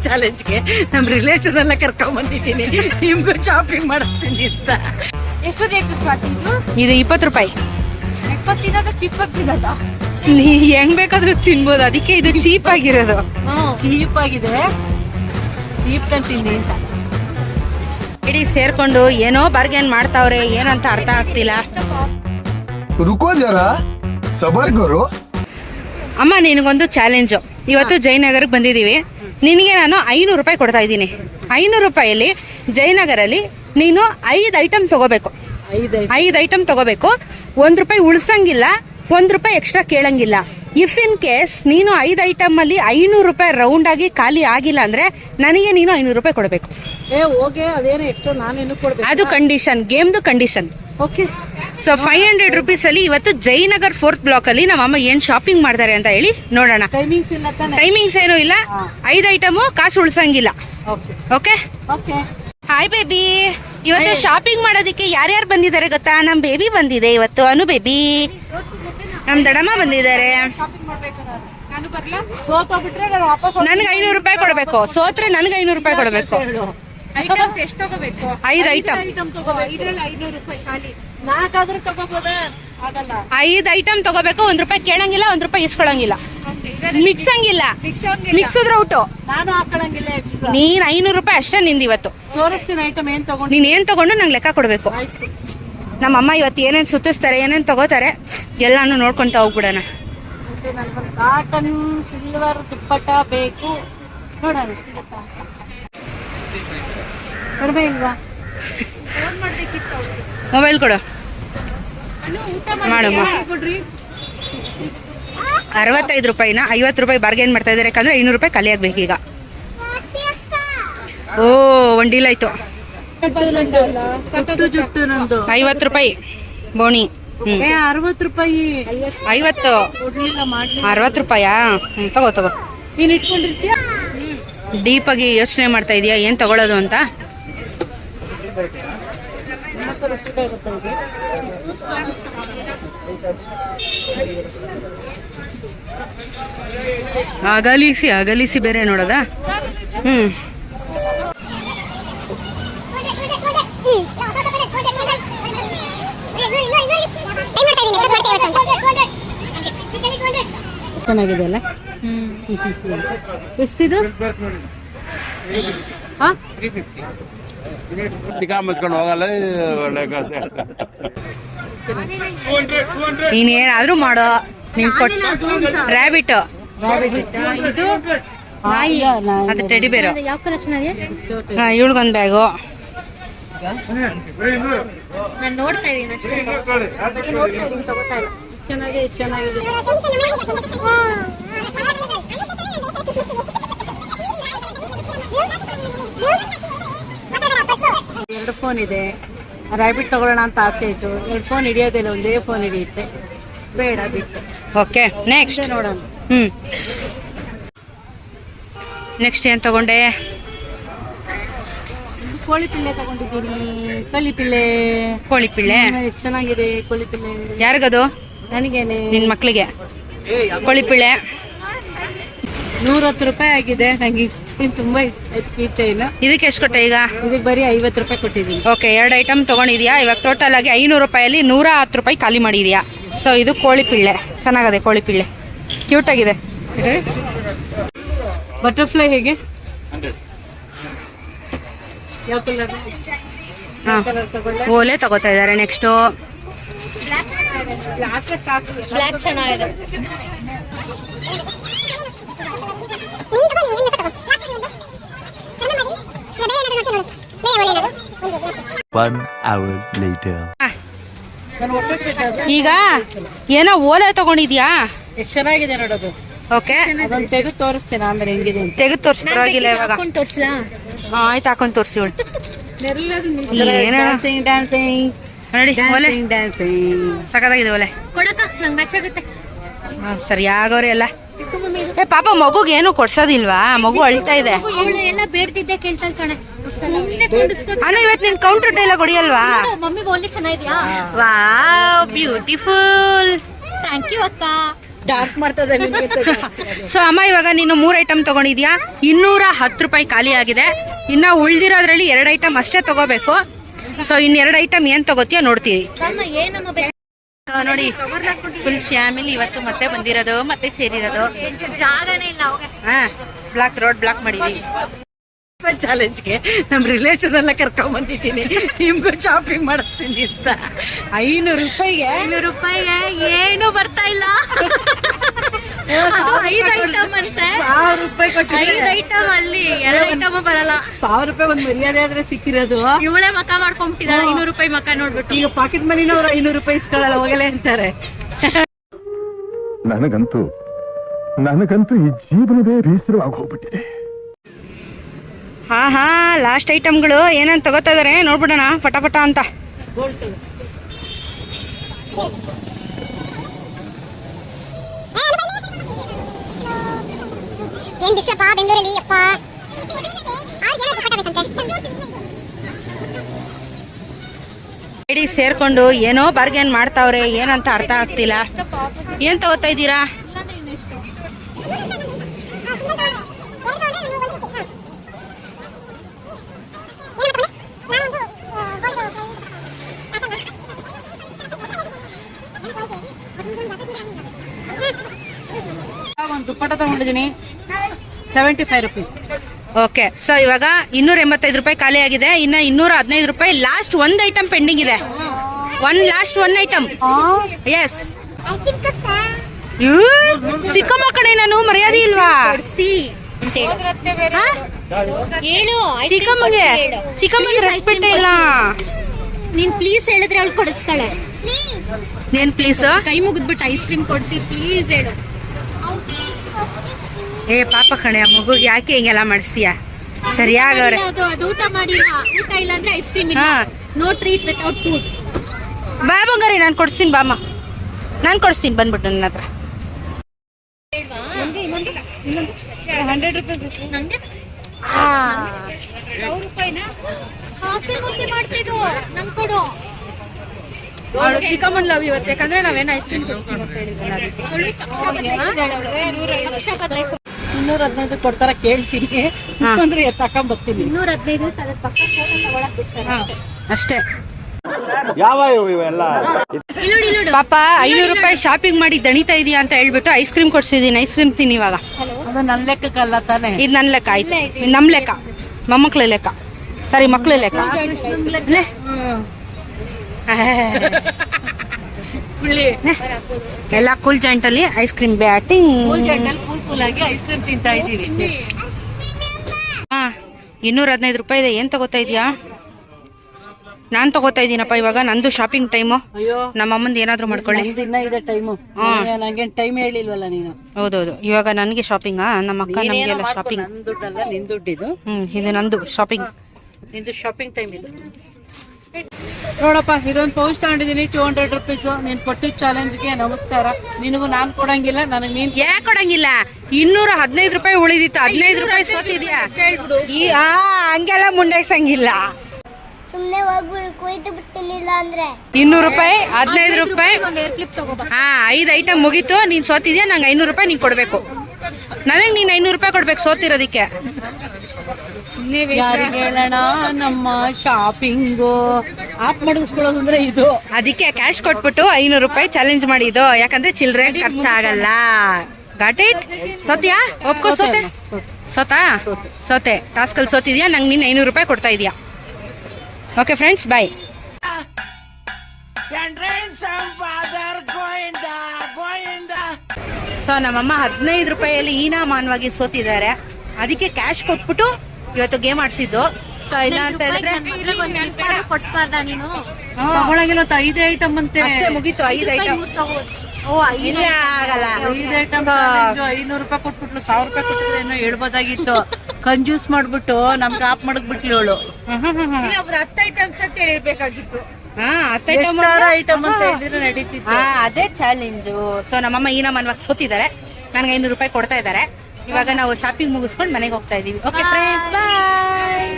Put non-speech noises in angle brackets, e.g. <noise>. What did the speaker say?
ಚಾಲೆಂಜ್ಗೆ ನಮ್ಮ ರಿಲೇಷನ್ ಎಲ್ಲ ಕರ್ಕೊಂಡ್ ಬಂದಿದ್ದೀನಿ. ನಿಮ್ಗೂ ಶಾಪಿಂಗ್ ಮಾಡ್ತೀನಿ ಅಂತ. ಎಷ್ಟು ರೇಟ್ ಸ್ವಾತಿ ಇದು? ಇದು ಇಪ್ಪತ್ತು ರೂಪಾಯಿ. ಇಪ್ಪತ್ತಿದ ಚಿಪ್ಪತ್ ಸಿಗದ ನೀ ಹೆಂಗ್ ಬೇಕಾದ್ರೂ ತಿನ್ಬೋದು. ಅದಕ್ಕೆ ಇದು ಚೀಪ್ ಆಗಿರೋದು. ಚೀಪ್ ಆಗಿದೆ. ಚೀಪ್ ತಿಂದಿ ಅಂತ. ಇಡೀ ಸೇರ್ಕೊಂಡು ಏನೋ ಬಾರ್ಗೇನ್ ಮಾಡ್ತಾವ್ರೆ ಏನಂತ ಅರ್ಥ ಆಗ್ತಿಲ್ಲ. ರುಕೋ ಜರ. ಸಬರ್ಗರು. ಅಮ್ಮ ನಿನಗೊಂದು ಚಾಲೆಂಜು ಇವತ್ತು ಜಯನಗರಕ್ಕೆ ಬಂದಿದ್ದೀವಿ. ನಿನಗೆ ನಾನು ಐನೂರು ರೂಪಾಯಿ ಕೊಡ್ತಾ ಇದ್ದೀನಿ. ಐನೂರು ರೂಪಾಯಲ್ಲಿ ಜಯನಗರಲ್ಲಿ ನೀನು ಐದು ಐಟಮ್ ತಗೋಬೇಕು. ಐದು ಐಟಮ್. ತಗೋಬೇಕು. ಒಂದು ರೂಪಾಯಿ ಉಳಿಸಂಗಿಲ್ಲ ಒಂದು ರೂಪಾಯಿ ಎಕ್ಸ್ಟ್ರಾ ಕೇಳಂಗಿಲ್ಲ. ಇಫ್ ಇನ್ ಕೇಸ್ ನೀನು ಐದು ಐಟಮ್ ಅಲ್ಲಿ ಐನೂರು ರೂಪಾಯಿ ರೌಂಡ್ ಆಗಿ ಖಾಲಿ ಆಗಿಲ್ಲ ಅಂದ್ರೆ ನನಗೆ ನೀನು ಐನೂರು ರೂಪಾಯಿ ಕೊಡಬೇಕು. ಅದು condition ಗೇಮ್ದು condition okay so five hundred rupees ಅಲ್ಲಿ ಇವತ್ತು ಜಯನಗರ್ ಫೋರ್ತ್ ಬ್ಲಾಕ್ ಅಲ್ಲಿ ನಮ್ಮ ಅಮ್ಮ ಏನ್ ಶಾಪಿಂಗ್ ಮಾಡ್ತಾರೆ ಅಂತ ಹೇಳಿ ನೋಡೋಣ. ಟೈಮಿಂಗ್ಸ್ ಇಲ್ಲ ಟೈಮಿಂಗ್ಸ್ ಏನೂ ಇಲ್ಲ. ಐದು ಐಟಮು ಕಾಸು ಉಳ್ಸಂಗಿಲ್ಲ. ಓಕೆ ಓಕೆ ಹಾಯ್ ಬೇಬಿ ಇವತ್ತು ಶಾಪಿಂಗ್ ಮಾಡೋದಕ್ಕೆ ಯಾರ್ಯಾರು ಬಂದಿದ್ದಾರೆ ಗೊತ್ತಾ? ನಮ್ಮ ಬೇಬಿ ಬಂದಿದೆ ಇವತ್ತು. ಅನು ಬೇಬಿ ನಮ್ಮ ದಡಮ್ಮ ಬಂದಿದ್ದಾರೆ. ನನ್ಗೆ ಐನೂರು ರೂಪಾಯಿ ಕೊಡಬೇಕು. ಸೋತ್ರೆ ನನ್ಗೆ ಐನೂರು ರೂಪಾಯಿ ಕೊಡಬೇಕು. ಐಟಮ್ಸ್ ಎಷ್ಟು ತಗೋಬೇಕು? ಐದು ಐಟಮ್ ಐನೂರು ರೂಪಾಯಿ ಖಾಲಿ. ನಾಲ್ಕಾದ್ರೂ ತಗೋಬೋದಾ? ಆಗಲ್ಲ. ಐದು ಐಟಮ್ ತಗೋಬೇಕು ಒಂದ್ ರೂಪಾಯಿ ಕೇಳಂಗಿಲ್ಲ ಒಂದ್ ರೂಪಾಯಿ ಇಸ್ಕೊಳಂಗಿಲ್ಲ. ಮಿಕ್ಸಂಗಿಲ್ಲ. ಮಿಕ್ಸ್ ಮಿಕ್ಸಿದ್ರೆ ಔಟು ನಾನು ಹಾಕೊಳಂಗಿಲ್ಲ ಎಕ್ಸ್ಟ್ರಾ ನೀನ್ ಐನೂರು ರೂಪಾಯಿ ಅಷ್ಟೇ ನಿಂದ ಇವತ್ತು ತೋರಿಸ್ತೀನಿ ಐಟಮ್ ಏನ್ ತಗೊಂಡು. ನೀನ್ ಏನ್ ತಗೊಂಡು ನಂಗೆ ಲೆಕ್ಕ ಕೊಡಬೇಕು. ಆಯ್ತು. ನಮ್ಮ ಅಮ್ಮ ಇವತ್ತು ಏನೇನ್ ಸುತ್ತಿಸ್ತಾರೆ ಏನೇನ್ ತಗೋತಾರೆ ಎಲ್ಲಾನು ನೋಡ್ಕೊಂತ ಹೋಗ್ಬಿಡೋಣ. ಮತ್ತೆ ನನ್ಗೊಂದು ಕಾಟನ್ ಸಿಲ್ವರ್ ದುಪ್ಪಟ್ಟ ಬೇಕು. ನೋಡೋಣ. ಸಿಗುತ್ತಾ ಕಡಿಮೆ ಇಲ್ವಾ? ಮೊಬೈಲ್ ಕೊಡು. ಮಾಡಮ್ಮ. ಅರವತ್ತೈದು ರೂಪಾಯಿನ ಐವತ್ತು ರೂಪಾಯಿ ಬಾರ್ಗೇನ್ ಮಾಡ್ತಾ ಇದಾರೆ ಯಾಕಂದ್ರೆ ಐನೂರು ರೂಪಾಯಿ ಖಾಲಿ ಆಗ್ಬೇಕು ಈಗ. ಓ ಒಂದ್ ಡೀಲ್ ಆಯ್ತು. ಐವತ್ತು ರೂಪಾಯಿ. ಬೋಣಿ. ಅರವತ್ತು ರೂಪಾಯಿ. ಐವತ್ತು. ಅರವತ್ತು ರೂಪಾಯಾ? ತಗೋ ತಗೋ. ನೀನ್ ಇಟ್ಕೊಂಡಿರ್ತೀಯ? ಡೀಪ್ ಆಗಿ ಯೋಚನೆ ಮಾಡ್ತಾ ಇದೀಯಾ? ಏನ್ ತಗೊಳ್ಳೋದು ಅಂತ? ಅಗಲಿಸಿ ಅಗಲಿಸಿ ಬೇರೆ ನೋಡೋದಾ? ಹ್ಮ್. ಚೆನ್ನಾಗಿದೆ ಅಲ್ಲ ಎಷ್ಟಿದು? ಹಾ ಮುಚ್ಕೊಂಡು ಹೋಗಲ್ಲ ಒಳ್ಳೆ ಕಥೆ. ನೀನೇನಾದ್ರೂ ಮಾಡೋ ನೀನ್ ರಾಬಿಟ್ ರ್ಯಾಬಿಟ್ ಇದು ನಾಯಿ. ಅದು ಟೆಡಿ ಬೇರು ಹಾ ಇವಳಿಗೊಂದು ಬ್ಯಾಗು ನಾನು ನೋಡ್ತಾ ಇದೀನಿ ಅಷ್ಟೇ. ಬರೀ ನೋಡ್ತಾ ಇದೀನಿ ತಗೋತಾ ಇಲ್ಲ. ಚೆನ್ನಾಗಿದೆ ಚೆನ್ನಾಗಿದೆ. ಎರಡು ಫೋನ್ ಇದೆ. ರ್ಯಾಬಿಟ್ ತಗೊಳ್ಳೋಣ ಅಂತ ಆಸೆ ಇತ್ತು. ಎರಡು ಫೋನ್ ಹಿಡಿಯೋದಿಲ್ಲ ಒಂದೇ ಫೋನ್ ಹಿಡಿಯುತ್ತೆ. ಬೇಡ ಬಿಟ್ಟು. ಓಕೆ ನೆಕ್ಸ್ಟ್ ನೋಡೋಣ. ಹ್ಮ್. ನೆಕ್ಸ್ಟ್ ಏನ್ ತಗೊಂಡೆ? ಕೋಳಿ ಪಿಲ್ಲೆ ತಗೊಂಡಿದ್ದೀನಿ. ಕಲಿ ಪಿಲ್ಲೆ ಕೋಳಿ ಪಿಳ್ಳೆ? ಎಷ್ಟು ಚೆನ್ನಾಗಿದೆ ಕೋಳಿ ಪಿಲ್ಲೆ ಯಾರಿಗದು? ನನಗೇನೆ. ನಿನ್ ಮಕ್ಳಿಗೆ. ಕೋಳಿ ಪಿಳ್ಳೆ. ನೂರತ್ತು ರೂಪಾಯಿ ಆಗಿದೆ. ನಂಗೆ ಇಷ್ಟ ತುಂಬಾ ಇಷ್ಟ ಆಯ್ತು ಈ ಚೈನ್ ಇದಕ್ಕೆ ಎಷ್ಟು ಕೊಟ್ಟೆ ಈಗ? ಇದಕ್ಕೆ ಬರೀ ಐವತ್ತು ರೂಪಾಯಿ ಕೊಟ್ಟಿದ್ದೀನಿ. ಓಕೆ ಎರಡು ಐಟಮ್ ತಗೊಂಡಿದ್ಯಾ? ಇವಾಗ ಟೋಟಲ್ ಆಗಿ ಐನೂರು ರೂಪಾಯಲ್ಲಿ ನೂರ ಹತ್ತು ರೂಪಾಯಿ ಖಾಲಿ ಮಾಡಿದ್ಯಾ? ಸೊ ಇದು ಕೋಳಿ ಪಿಳ್ಳೆ. ಚೆನ್ನಾಗದೆ ಕೋಳಿ ಪಿಳ್ಳೆ. ಕ್ಯೂಟ್ ಆಗಿದೆ. ಬಟರ್ಫ್ಲೈ ಹೇಗೆ? ಯಾವ ಕಲರ್ ಹಾ. ಓಲೆ ತಗೋತಾ ಇದ್ದಾರೆ ನೆಕ್ಸ್ಟು ಬ್ಲ್ಯಾಕ್ ಚೆನ್ನಾಗಿದೆ. One hour later. ಈಗ ಏನೋ ಓಲೆ ತಗೊಂಡಿದ್ಯಾ? ಎಷ್ಟು ಚೆನ್ನಾಗಿದೆ ನೋಡೋದು ಓಕೆ ಅದೊಂದು ತೆಗೆದು ತೋರಿಸ್ತೇನೆ ಆಮೇಲೆ ಹೆಂಗಿದೆ ಅಂತ. ತೆಗೆದು ತೋರಿಸಿ ಪರವಾಗಿಲ್ಲ ಇವಾಗ. ಹಾ, ಆಯ್ತು ಹಾಕೊಂಡು ತೋರಿಸಿ ಏನ ಡ್ಯಾನ್ಸಿಂಗ್ ಡ್ಯಾನ್ಸಿಂಗ್ ನೋಡಿ ಓಲೆ. ಡ್ಯಾನ್ಸಿಂಗ್ ಡ್ಯಾನ್ಸಿಂಗ್ ಸಖತ್ತಾಗಿದೆ ಓಲೆ. ಹಾ, ಸರಿ ಆಗೋರೆ ಎಲ್ಲ. ಏ ಪಾಪ ಮಗುಗೆ ಏನು ಕೊಡ್ಸೋದಿಲ್ವಾ? ಮಗು ಅಳ್ತಾ ಇದೆ. ಎಲ್ಲ ಬೇಡ್ತಿದ್ದೆ ಕೇಳ್ತಾಳೆ ಅನು ಇವತ್ತು ನಿನ್ ಕೌಂಟರ್ ಡೈಲಾಗ್ ಹೊಡಿಯಲ್ವಾ? ಮಮ್ಮಿ ಬೋಲಿ ಚೆನ್ನಾಗಿದ್ಯಾ? ವಾವ್ ಬ್ಯೂಟಿಫುಲ್ ಥ್ಯಾಂಕ್ ಯು ಅಕ್ಕ. ಡಾನ್ಸ್ ಮಾಡ್ತದೆ ಸೊ ಅಮ್ಮ ಇವಾಗ ನೀನು ಮೂರ್ ಐಟಮ್ ತಗೊಂಡಿದ್ಯಾ? ಇನ್ನೂರ ಹತ್ತು ರೂಪಾಯಿ ಖಾಲಿ ಆಗಿದೆ. ಇನ್ನ ಉಳಿದಿರೋದ್ರಲ್ಲಿ ಎರಡು ಐಟಮ್ ಅಷ್ಟೇ ತಗೋಬೇಕು. ಸೊ ಇನ್ ಎರಡು ಐಟಮ್ ಏನ್ ತಗೋತೀಯ ನೋಡ್ತೀವಿ. ನೋಡಿ ಫುಲ್ ಫ್ಯಾಮಿಲಿ ಇವತ್ತು ಮತ್ತೆ ಬಂದಿರೋದು ಮತ್ತೆ ಸೇರಿರೋದು. ಜಾಗನೇ ಇಲ್ಲ ಬ್ಲಾಕ್ ರೋಡ್ ಬ್ಲಾಕ್ ಮಾಡಿದೀವಿ. ಚಾಲೆಂಜ್ಗೆ ನಮ್ಮ ರಿಲೇಷನ್ ಎಲ್ಲ ಕರ್ಕೊಂಡ್ ಬಂದಿದ್ದೀನಿ. ನಿಮ್ಗೂ ಶಾಪಿಂಗ್ ಮಾಡಿಸ್ತೀನಿ ಅಂತ. ಐನೂರು ರೂಪಾಯಿಗೆ? ಐನೂರು ರೂಪಾಯಿಗೆ ಏನು ಬರ್ತಾ ಇಲ್ಲ. ಐದು ಐಟಮ್ ಅಂತೆ. ಸಾವಿರ ರೂಪಾಯಿ ಕೊಟ್ಟು ಐದು ಐಟಮ್ ಅಲ್ಲಿ ಎರಡು ಐಟಮ್ ಬರಲ್ಲ. ಸಾವಿರ ರೂಪಾಯಿ ಒಂದು ಮರ್ಯಾದೆ ಆದ್ರೆ ಸಿಕ್ಕಿರೋದು? ಇವಳೆ ಮಕ ಮಾಡ್ಕೊಂಡ್ಬಿಟ್ಟಿದ್ದಾಳೆ ಐನೂರು ರೂಪಾಯಿ ಮಕ ನೋಡ್ಬಿಟ್ಟು. ಈಗ ಪಾಕೆಟ್ ಮನಿನವ್ರು ಐನೂರು ರೂಪಾಯಿ ಇಸ್ಕೊಳ್ಳಲ್ಲ ಹೋಗಲೇ ಅಂತಾರೆ. ನನಗಂತೂ ನನಗಂತೂ ಈ ಜೀವನವೇ ಬೇಸರವಾಗಿ ಹೋಗ್ಬಿಟ್ಟಿದೆ. ಹಾ ಹಾ ಲಾಸ್ಟ್ ಐಟಮ್ಗಳು ಏನಂತ ತಗೋತಾ ಇದಾರೆ ನೋಡ್ಬಿಡೋಣ ಪಟಾಪಟ ಪಟ ಅಂತ. ಏನ್ ಬಿಸ್ಲಪ್ಪ ಬೆಂಗಳೂರಲ್ಲಿ ಅಪ್ಪ? ಅವ್ರಿಗೆ ಇಡೀ ಸೇರ್ಕೊಂಡು ಏನೋ ಬಾರ್ಗೇನ್ ಮಾಡ್ತಾವ್ರೆ ಏನಂತ ಅರ್ಥ ಆಗ್ತಿಲ್ಲ. ಏನ್ ತಗೋತಾ ಇದ್ದೀರಾ? ದುಪ್ಪಟ್ಟ ತಗೊಂಡಿದ್ದೀನಿ. Seventy five rupees okay so ಇವಾಗ ಇನ್ನೂರ ಎಂಬತ್ತೈದು ರೂಪಾಯಿ ಖಾಲಿ ಆಗಿದೆ. ಇನ್ನ ಇನ್ನೂರ ಹದಿನೈದು ರೂಪಾಯಿ ಲಾಸ್ಟ್ ಒಂದು ಐಟಮ್ ಪೆಂಡಿಂಗ್ ಇದೆ. One last one item yes ಚಿಕ್ಕ ಕಡೆ ನಾನು ಮರ್ಯಾದೆ ಇಲ್ವಾ? ಚಿಕ್ಕಮ್ಮಗೆ ಚಿಕ್ಕಮ್ಮಗೆ ರೆಸ್ಪೆಕ್ಟ್ ಇಲ್ಲ. ನೀನ್ ಪ್ಲೀಸ್ ಹೇಳಿದ್ರೆ ಅವಳು ಕೊಡಿಸ್ತಾಳೆ. ಏನ್ ಪ್ಲೀಸ್ ಕೈ ಮುಗಿದ್ಬಿಟ್ಟು ಐಸ್ ಕ್ರೀಮ್ ಕೊಡಿಸಿ ಪ್ಲೀಸ್ ಹೇಳು. ಏ ಪಾಪ ಕಣೆ ಆ ಮಗು ಯಾಕೆ ಹಿಂಗೆಲ್ಲ ಮಾಡಿಸ್ತೀಯ? ಸರಿಯಾಗವ್ರೆ. ಇಲ್ಲ, ಅದು ಅದು ಊಟ ಮಾಡಿಲ್ಲ ಊಟ ಇಲ್ಲ ಅಂದ್ರೆ ಐಸ್ ಕ್ರೀಮ್ ಇಲ್ಲ. ಹಾ. ನೋ ಟ್ರೀಟ್ ವಿತೌಟ್ ಫುಡ್ ಬಾ ಬಂಗಾರಿ ನಾನು ಕೊಡ್ಸ್ತೀನಿ ಬಾಮ್ಮ ನಾನು ಕೊಡಿಸ್ತೀನಿ ಬಂದ್ಬಿಟ್ಟು ನನ್ನ ಹತ್ರ. ಹಂಡ್ರೆಡ್ ರುಪೀಸ್ ನಂಗೆ? ಸಾವಿರ ರೂಪಾಯಿನ? ಕಾಸೆ ಮೂಸೆ ಮಾಡ್ತಿದ್ದು ನಂಗೆ ಕೊಡು. ಅವಳು ಚಿಕ್ಕಮ್ಮನ್ ಲವ್ ಇವತ್ತು ಯಾಕಂದ್ರೆ ನಾವೇನು ಐಸ್ ಕ್ರೀಮ್ ಕೊಡ್ತೀವಿ ಇನ್ನೂರ ಹದಿನೈದು ಕೊಡ್ತಾರ ಕೇಳ್ತೀನಿ. ಅಂದ್ರೆ ತಕೊಂಬರ್ತೀನಿ ಇನ್ನೂರ ಹದಿನೈದು ಪಕ್ಕ ತಗೊಳಕ್ ಬಿಡ್ತಾರೆ ಅಷ್ಟೇ. ಯಾವ ಇವೆಲ್ಲ? ಪಾಪ ಐನೂರು ರೂಪಾಯಿ ಶಾಪಿಂಗ್ ಮಾಡಿ ದಣಿತಾ ಇದೀಯ ಅಂತ ಹೇಳ್ಬಿಟ್ಟು ಐಸ್ ಕ್ರೀಮ್ ಕೊಡ್ಸಿದೀನಿ ಐಸ್ ಕ್ರೀಮ್ ತಿನ್ನಿ ಇವಾಗ. ನನ್ ಲೆಕ್ಕಲ್ಲ ನನ್ನ ಲೆಕ್ಕಕ್ಕಲ್ಲ ತಾನೆ. ಇದು ನನ್ ಲೆಕ್ಕ ಆಯ್ತು. ನಮ್ ಲೆಕ್ಕ ಮೊಮ್ಮಕ್ಳ ಲೆಕ್ಕ. ಸರಿ ಮಕ್ಳ ಲೆಕ್ಕ. <laughs> ಎಲ್ಲ ಕೂಲ್ ಜಾಯಿಂಟ್ ಅಲ್ಲಿ ಐಸ್ ಕ್ರೀಮ್ ಬ್ಯಾಟಿಂಗ್. ಕೂಲ್ ಜಂಡಲ್ ಕೂಲ್ ಕೂಲ್ ಆಗಿ ಐಸ್ ಕ್ರೀಮ್ ತಿಂತಾ ಇದೀವಿ ಹಾ ಇನ್ನೂರ ಹದಿನೈದು ರೂಪಾಯಿ ಇದೆ. ಏನ್ ತಗೋತಾ ಇದೀಯಾ? ನಾನ್ ತಗೋತಾ ಇದೀನಪ್ಪ ಇವಾಗ. ನಂದು ಶಾಪಿಂಗ್ ಟೈಮು ನಮ್ಮ ಅಮ್ಮಂದು ಏನಾದ್ರೂ ಮಾಡ್ಕೊಳ್ಳಿ. ಇನ್ನ ಇದೆ ಟೈಮು ಹಾ. ನಂಗೆ ಟೈಮ್ ಹೇಳಿಲ್ವಲ್ಲ ನೀನು. ಹೌದೌದು. ಇವಾಗ ನನಗೆ ಶಾಪಿಂಗಾ ನಮ್ಮ ಅಕ್ಕ ನಮಗೆಲ್ಲ ಶಾಪಿಂಗ್ ದುಡ್ಡಲ್ಲ ನಿನ್ ದುಡ್ಡಿದು. ಹ್ಮ್ ಇದು ನಂದು ಶಾಪಿಂಗ್ ನಿಂದು ಶಾಪಿಂಗ್ ಟೈಮ್ ಇದು. ನೋಡಪ್ಪ ಇದೊಂದು ಪೌಚ್ ತಗೊಂಡಿದ್ದೀನಿ ಟೂ ಹಂಡ್ರೆಡ್ ರುಪೀಸ್ ನೀನ್ ಕೊಟ್ಟಿದ್ದ ಚಾಲೆಂಜ್ಗೆ ನಮಸ್ಕಾರ. ನಿನಗೂ ನಾನ್ ಕೊಡಂಗಿಲ್ಲ ನನಗೆ ನೀನ್ ಯಾಕೆ ಕೊಡಂಗಿಲ್ಲ? ಇನ್ನೂರ ಹದಿನೈದು ರೂಪಾಯಿ ಉಳಿದಿತ್ತು. ಹದಿನೈದು ರೂಪಾಯಿ ಸೋತಿದ್ಯಾ? ಈ ಆ ಹಂಗೆಲ್ಲ ಮುಂಡಾಯ್ಸಂಗಿಲ್ಲ ಸುಮ್ನೆ ಹೋಗ್ಬಿಡು ಕೊಯ್ದು ಬಿಡ್ತೀನಿಲ್ಲ ಅಂದ್ರೆ. ಇನ್ನೂರು ರೂಪಾಯಿ ಹದಿನೈದು ರೂಪಾಯಿ ಒಂದ್ ಏರ್ ಕ್ಲಿಪ್ ತಗೋಬಾ. ಹಾ ಐದು ಐಟಮ್ ಮುಗೀತು. ನೀನ್ ಸೋತಿದ್ಯಾ? ನಂಗೆ ಐನೂರು ರೂಪಾಯಿ ನೀನ್ ಕೊಡ್ಬೇಕು. ನನಗೆ ನೀನ್ ಐನೂರು ರೂಪಾಯಿ ಕೊಡ್ಬೇಕು ಸೋತಿರೋದಕ್ಕೆ. ಯಾರಿಗೆ ಹೇಳೋಣ ನಮ್ಮ ಶಾಪಿಂಗು ಆಪ್ ಮಾಡಿಸ್ಕೊಳ್ಳೋದು ಅಂದ್ರೆ ಇದು. ಅದಕ್ಕೆ ಕ್ಯಾಶ್ ಕೊಟ್ಬಿಟ್ಟು ಐನೂರು ರೂಪಾಯಿ ಚಾಲೆಂಜ್ ಮಾಡಿದ್ದು. ಯಾಕಂದ್ರೆ ಚಿಲ್ಲರೆ ಖರ್ಚಾಗಲ್ಲ ಗಾಟ್ ಇಟ್ ಸೋತಿಯಾ? ಒಪ್ಕೋ ಸೋತೆ. ಸೋತಾ? ಸೋತೆ. ಟಾಸ್ಕಲ್ಲಿ ಸೋತಿದ್ಯಾ? ನಂಗೆ ನೀನು ಐನೂರು ರೂಪಾಯಿ ಕೊಡ್ತಾ ಇದೀಯಾ? ಓಕೆ ಫ್ರೆಂಡ್ಸ್ ಬಾಯ್ ಸೊ ನಮ್ಮಮ್ಮ ಹದಿನೈದು ರೂಪಾಯಿಯಲ್ಲಿ ಈನಾಮಾನವಾಗಿ ಸೋತಿದ್ದಾರೆ. ಅದಕ್ಕೆ ಕ್ಯಾಶ್ ಕೊಟ್ಬಿಟ್ಟು ಇವತ್ತು ಗೇಮ್ ಆಡ್ಸಿದ್ದು. ಸೊ ಇಲ್ಲ ಅಂತ ಹೇಳಿದ್ರೆ ಕೊಡ್ಸ್ಬಾರ್ದ ನೀನು? ತಗೊಳಗಿಲ್ಲ ಐದೇ ಐಟಮ್ ಅಂತೆ. ಅಷ್ಟೇ ಮುಗೀತು ಐದು ಐಟಮ್ ಓ ಐದು ಇಲ್ಲ ಆಗಲ್ಲ. ಐದು ಐಟಮ್ ಐನೂರು ರೂಪಾಯಿ ಕೊಟ್ಬಿಟ್ಲು ಸಾವಿರ ರೂಪಾಯಿ ಕೊಟ್ಟಿದ್ರೆ ಏನೋ ಹೇಳ್ಬೋದಾಗಿತ್ತು. <laughs> ಕಂಜೂಸ್ ಮಾಡ್ಬಿಟ್ಟು ನಮ್ಗೆ ಆಪ್ ಮಾಡಕ್ಬಿಟ್ಲು ಅವಳು ಹತ್ತು ಐಟಮ್ಸ್ ಅಂತ ಹೇಳಿರ್ಬೇಕಾಗಿತ್ತು. ಹಾ ಹತ್ತು ಐಟಮ್ ಐಟಮ್ ಅಂತ ಹೇಳಿದ್ರೆ ನಡೀತಿತ್ತು. ಅದೇ ಚಾಲೆಂಜು ಸೊ ನಮ್ಮಮ್ಮ ಈ ನಮ್ಮ ಸೋತಿದ್ದಾರೆ. ನನ್ಗೆ ಐನೂರು ರೂಪಾಯಿ ಕೊಡ್ತಾ ಇದ್ದಾರೆ. ಇವಾಗ ನಾವು ಶಾಪಿಂಗ್ ಮುಗಿಸ್ಕೊಂಡು ಮನೆಗೆ ಹೋಗ್ತಾ ಇದೀವಿ. Okay friends bye